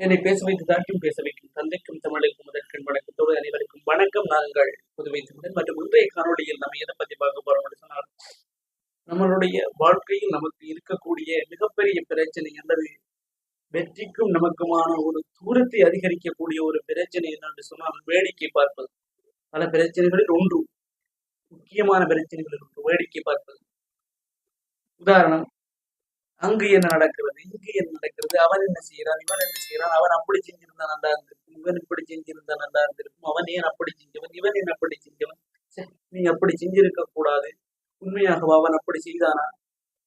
என்னை பேச வைத்து தாக்கியும் பேச வைக்கும் தந்தைக்கும் தமிழுக்கும் முதற்கண் வணக்கத்தோடு அனைவருக்கும் வணக்கம். நாங்கள் புதுவை தமிழன் மற்றும் இன்றைய காணொளியில் நம்ம எதை பத்தி பார்க்க போறோம் அப்படின்னு சொன்னால் நம்மளுடைய வாழ்க்கையில் நமக்கு இருக்கக்கூடிய மிகப்பெரிய பிரச்சனை அல்லது வெற்றிக்கும் நமக்குமான ஒரு தூரத்தை அதிகரிக்கக்கூடிய ஒரு பிரச்சனை என்று சொன்னால் வேடிக்கை பார்ப்பது. பல பிரச்சனைகளில் ஒன்று முக்கியமான பிரச்சனைகளில் ஒன்று வேடிக்கை பார்ப்பது. உதாரணம் அங்கு என்ன நடக்கிறது? இங்கு என்ன நடக்கிறது? அவன் என்ன செய்யறான் இவன் என்ன செய்யறான் அவன் அப்படி செஞ்சிருந்தா நல்லா இருந்திருக்கும் இவன் இப்படி செஞ்சிருந்தா நல்லா இருந்திருக்கும் அவன் ஏன் அப்படி செஞ்சவன்? இவன் என்ன அப்படி செஞ்சவன்? நீ அப்படி செஞ்சிருக்க கூடாது. உண்மையாகவா அவன் அப்படி செய்தானா?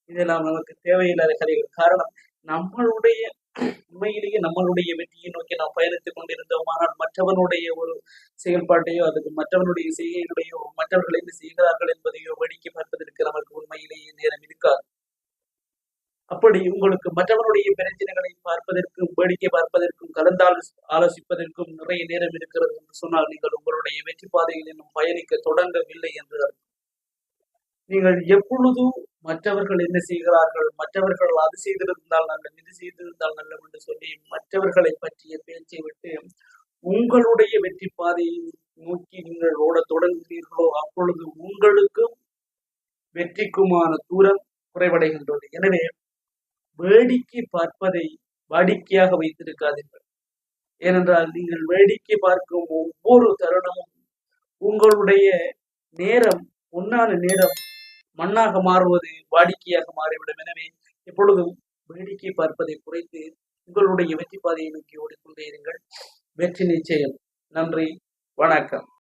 இதெல்லாம் நமக்கு தேவையில்லாத கதைகள். காரணம் நம்மளுடைய உண்மையிலேயே நம்மளுடைய வெற்றியை நோக்கி நாம் பயணித்துக் கொண்டிருந்தோம். ஆனால் மற்றவனுடைய ஒரு செயல்பாட்டையோ அல்லது மற்றவனுடைய செய்கைகளையோ மற்றவர்கள் என்ன செய்கிறார்கள் என்பதையோ வேடிக்கை பார்ப்பதற்கு நமக்கு உண்மையிலேயே நேரம் அப்படி உங்களுக்கு மற்றவருடைய பிரச்சனைகளை பார்ப்பதற்கும் வேடிக்கை பார்ப்பதற்கும் கலந்தால் ஆலோசிப்பதற்கும் நிறைய நேரம் இருக்கிறது என்று சொன்னால் நீங்கள் உங்களுடைய வெற்றி பாதையில் இன்னும் பயணிக்க தொடங்கவில்லை என்று அர்த்தம். நீங்கள் எப்பொழுது மற்றவர்கள் என்ன செய்கிறார்கள் மற்றவர்கள் அது செய்திருந்தால் நல்லது இது செய்திருந்தால் நல்லது என்று சொல்லி மற்றவர்களை பற்றிய பேச்சை விட்டு உங்களுடைய வெற்றி பாதையை நோக்கி நீங்கள் ஓட தொடங்குகிறீர்களோ அப்பொழுது உங்களுக்கும் வெற்றிக்குமான தூரம் குறைவடைகின்றது எனவே வேடிக்கை பார்ப்பதை வாடிக்கையாக வைத்திருக்காதீர்கள். ஏனென்றால் நீங்கள் வேடிக்கை பார்க்கும் ஒவ்வொரு தருணமும் உங்களுடைய நேரம் உண்ணான நேரம் மண்ணாக மாறுவது வாடிக்கையாக மாறிவிடும். எனவே எப்பொழுதும் வேடிக்கை பார்ப்பதை குறைத்து உங்களுடைய வெற்றி பாதையை நோக்கி ஓடிக்கொண்டே இருங்கள். வெற்றி நிச்சயம். நன்றி. வணக்கம்.